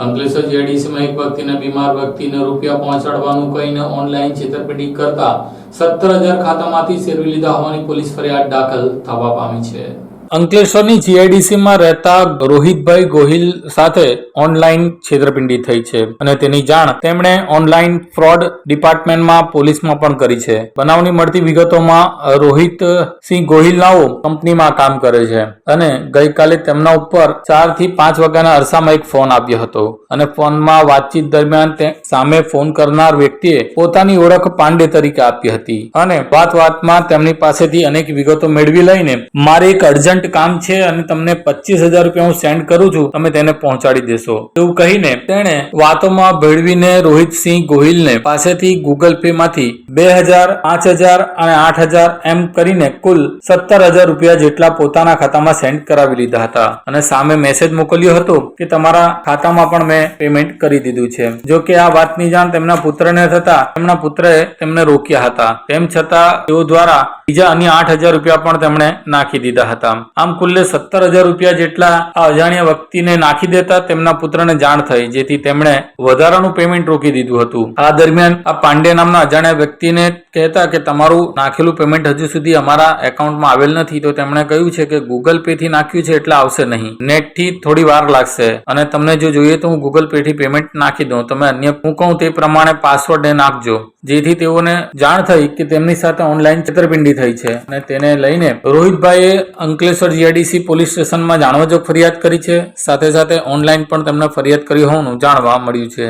અંકલેશ્વર જીઆઈડીસીમાં એક વ્યક્તિને બીમાર વ્યક્તિને રૂપિયા પહોંચાડવાનું કહીને ઓનલાઈન છેતરપિંડી કરતા સત્તર હજાર ખાતામાંથી શેરવી લીધા હોવાની પોલીસ ફરિયાદ દાખલ થવા પામી છે. અંકલેશ્વરની જીઆઈડીસીમાં રહેતા રોહિતભાઈ ગોહિલ સાથે ઓનલાઈન છેતરપિંડી થઈ છે અને તેની જાણ તેમણે ઓનલાઈન ફ્રોડ ડિપાર્ટમેન્ટમાં પોલીસમાં પણ કરી છે. બનાવની મળતી વિગતોમાં રોહિત સિંહ ગોહિલ નાઓ કંપનીમાં કામ કરે છે અને ગઈકાલે તેમના ઉપર ચારથી પાંચ વાગ્યાના અરસામાં એક ફોન આવ્યો હતો અને ફોનમાં વાતચીત દરમિયાન તે સામે ફોન કરનાર વ્યક્તિએ પોતાની ઓળખ પાંડે તરીકે આપી હતી અને વાત વાતમાં તેમની પાસેથી અનેક વિગતો મેળવી લઈને મારે એક અર્જન્ટ કામ છે અને તમને પચીસ હજાર રૂપિયા હું સેન્ડ કરું છું, તમે તેને પહોંચાડી દેશો. એવું કહીને તેણે વાતોમાં ભેળવીને રોહિતસિંહ ગોહિલને પાસેથી ગૂગલ પે માંથી બે હજાર, પાંચ હજાર અને આઠ હજાર એમ કરીને કુલ સત્તર હજાર રૂપિયા જેટલા પોતાના ખાતામાં સેન્ડ કરાવી લીધા હતા. અને સામે મેસેજ મોકલ્યો હતો કે તમારા ખાતામાં પણ મેં પેમેન્ટ કરી દીધું છે. જો કે આ વાતની જાણ તેમના પુત્રને થતા તેમના પુત્રએ તેમને રોક્યા હતા. તેમ છતાં તેઓ દ્વારા બીજા અન્ય આઠ હજાર રૂપિયા પણ તેમણે નાખી દીધા હતા. આમ કુલ્લે સત્તર હજાર રૂપિયા જેટલા આ અજાણ્યા વ્યક્તિને નાખી દેતા તેમના પુત્રને જાણ થઈ, જેથી તેમણે વધારાનું પેમેન્ટ રોકી દીધું હતું. આ દરમિયાન આ પાંડે નામના અજાણ્યા વ્યક્તિને કહેતા કે તમારું નાખેલું પેમેન્ટ હજુ સુધી અમારા એકાઉન્ટમાં આવેલ નથી, તો તેમણે કહ્યું છે કે ગૂગલ પે થી નાખ્યું છે એટલે આવશે નહીં. નેટથી થોડી વાર લાગશે. અને તમને જો જોઈએ તો હું ગૂગલ પે થી પેમેન્ટ નાખી દઉં તમે અન્ય હું કહું તે પ્રમાણે પાસવર્ડ ને નાખજો. જેથી તેઓને જાણ થઈ કે તેમની સાથે ઓનલાઈન છેતરપિંડી થઈ છે. અને તેને લઈને રોહિતભાઈએ અંકલેશ્વર જીઆઈડીસી પોલીસ સ્ટેશનમાં જાણવાજોગ ફરિયાદ કરી છે. સાથે સાથે ઓનલાઈન પણ તેમણે ફરિયાદ કરી હોવાનું જાણવા મળ્યું છે.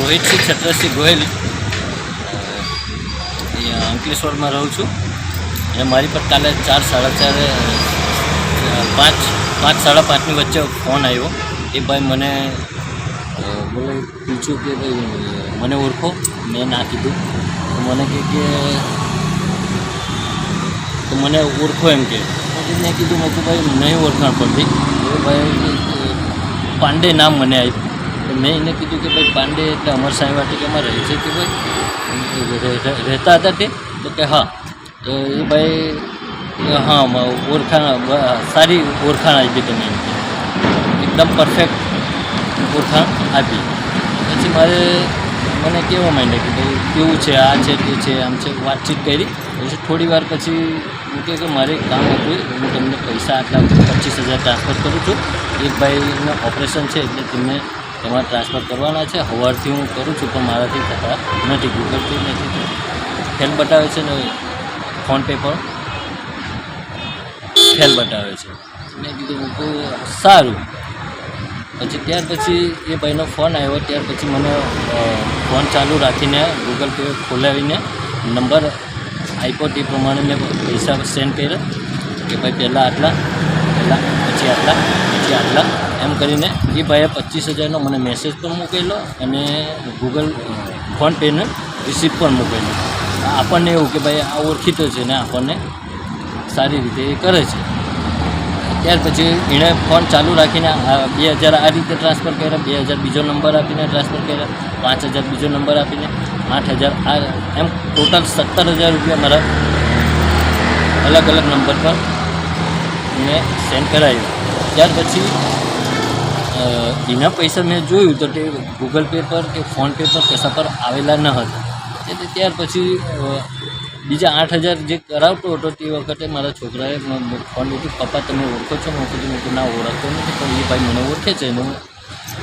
રોહિતસિંહ છત્રસિંહ ગોયલ અંકલેશ્વરમાં રહું છું. અને મારી પર કાલે ચાર સાડા ચારે પાંચ પાંચ સાડા પાંચની વચ્ચે ફોન આવ્યો. એ ભાઈ મને બોલે, પૂછ્યું કે ભાઈ, મને ઓળખો. મેં ના કીધું. તો મને કહે કે, તો મને ઓળખો એમ કે. મેં કીધું, મેં કે ભાઈ, નહીં ઓળખાણ પડતી. એ ભાઈ પાંડે નામ મને આપ્યું. મેં એને કીધું કે ભાઈ પાંડે એટલે અમર સાંઈ વાટિકામાં રહે છે કે ભાઈ? રહે- રહે- રહેતા હતા તે તો કે હા. તો એ ભાઈ, હા ઓળખાણ સારી ઓળખાણ આપી તમે એકદમ પરફેક્ટ ઓળખાણ આપી. પછી મારે મને કહેવા માંડ્યા કે ભાઈ, કેવું છે, આ છે, તે છે, આમ છે, વાતચીત કરી. પછી થોડી વાર પછી હું કહે કે મારે કામ હતું, હું તમને પૈસા આટલા પચીસ હજાર ટ્રાન્સફર કરું છું. એક ભાઈનું ઓપરેશન છે, એટલે તેમને એમાં ટ્રાન્સફર કરવાના છે. સવારથી હું કરું છું, પણ મારાથી થતા નથી ગૂગલ પે નથી ફેલ બતાવે છે ને ફોનપે પર? ફેલ બતાવે છે. મેં કીધું હું સારું. પછી ત્યાર પછી એ ભાઈનો ફોન આવ્યો. ત્યાર પછી મને ફોન ચાલુ રાખીને ગૂગલ પે ખોલાવીને નંબર આપ્યો તે પ્રમાણે મેં પૈસા સેન્ડ કર્યા કે ભાઈ પહેલાં આટલા, પહેલાં, પછી આટલા પછી આટલા. એમ કરીને એ ભાઈએ પચીસ હજારનો મને મેસેજ પણ મોકલેલો અને ગૂગલ ફોન પેનો રિસિપ્ટ પણ મોકલેલો આપણને એવું કે ભાઈ આ ઓળખીતો છે ને આપણને સારી રીતે એ કરે છે. ત્યાર પછી એણે ફોન ચાલુ રાખીને બે હજાર આ રીતે ટ્રાન્સફર કર્યા, બે હજાર બીજો નંબર આપીને ટ્રાન્સફર કર્યા, પાંચ હજાર બીજો નંબર આપીને આઠ હજાર, આ એમ ટોટલ સત્તર હજાર રૂપિયા મારા અલગ અલગ નંબર પર મેં સેન્ડ કરાવ્યું ત્યાર પછી એના પૈસા મેં જોયું તો તે ગૂગલ પે પર કે ફોનપે પર પૈસા પર આવેલા ન હતા. એટલે ત્યાર પછી બીજા આઠ હજાર જે કરાવતો હતો તે વખતે મારા છોકરાએ ફોન લીધું પપ્પા, તમે ઓળખો છો? મેં કીધું, મેં ના ઓળખતો નથી, પણ એ ભાઈ મને ઓળખે છે. એનું હું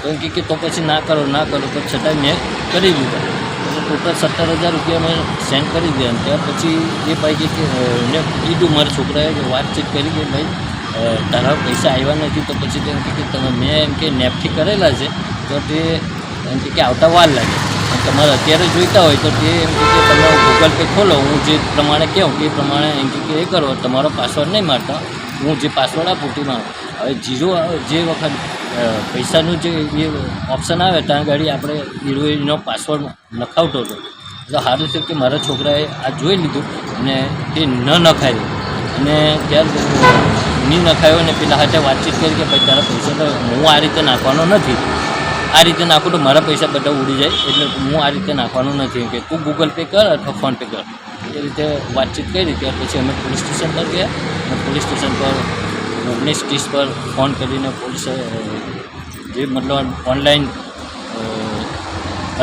તો એમ કે, તો પછી ના કરો ના કરો. તો છતાંય મેં કરી દીધા. એટલે ટોટલ સત્તર હજાર રૂપિયા મેં સેન્ડ કરી દીધા. ત્યાર પછી એ ભાઈ કે એને કીધું, મારા છોકરાએ વાતચીત કરી કે, ભાઈ તારા પૈસા આવ્યા નથી તો પછી તેમ કે તમે મેં એમ કે નેપથી કરેલા છે. તો તે એમ કે આવતા વાર લાગે. તમારે અત્યારે જોઈતા હોય તો તે એમ કે તમે ગૂગલ પે ખોલો. હું જે પ્રમાણે કહું તે પ્રમાણે એમ કે એ કરો. તમારો પાસવર્ડ નહીં મારતા. હું જે પાસવર્ડ આપું તે મારું. હવે જીરો જે વખત પૈસાનું જે એ ઓપ્શન આવે ત્યાં ગાડી આપણે હિરોઈનનો પાસવર્ડ નખાવતો હતો. તો સારું છે કે મારા છોકરાએ આ જોઈ લીધું અને તે ન નખાયું. અને ત્યાર નહીં નખાયો ને પેલા હાથે વાતચીત કરી કે ભાઈ તારા પૈસા તો હું આ રીતે નાખવાનો નથી. આ રીતે નાખું તો મારા પૈસા બધા ઉડી જાય. એટલે હું આ રીતે નાખવાનું નથી. કે તું ગૂગલ પે કર અથવા ફોન પે કર. એ રીતે વાતચીત કરી ત્યાર પછી અમે પોલીસ સ્ટેશન પર ગયા. પોલીસ સ્ટેશન પર ઓગણીસ ત્રીસ પર ફોન કરીને પોલીસે જે મતલબ ઓનલાઈન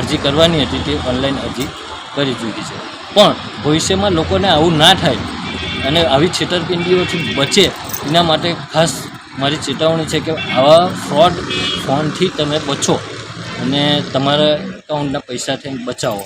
અરજી કરવાની હતી તે ઓનલાઈન અરજી કરી ચૂકી છે. પણ ભવિષ્યમાં લોકોને આવું ના થાય અને આવી છેતરપિંડીઓથી બચે, એના માટે ખાસ મારી ચેતવણી છે કે આવા ફ્રોડ ફોનથી તમે બચો અને તમારા એકાઉન્ટના પૈસા થઈને બચાવો.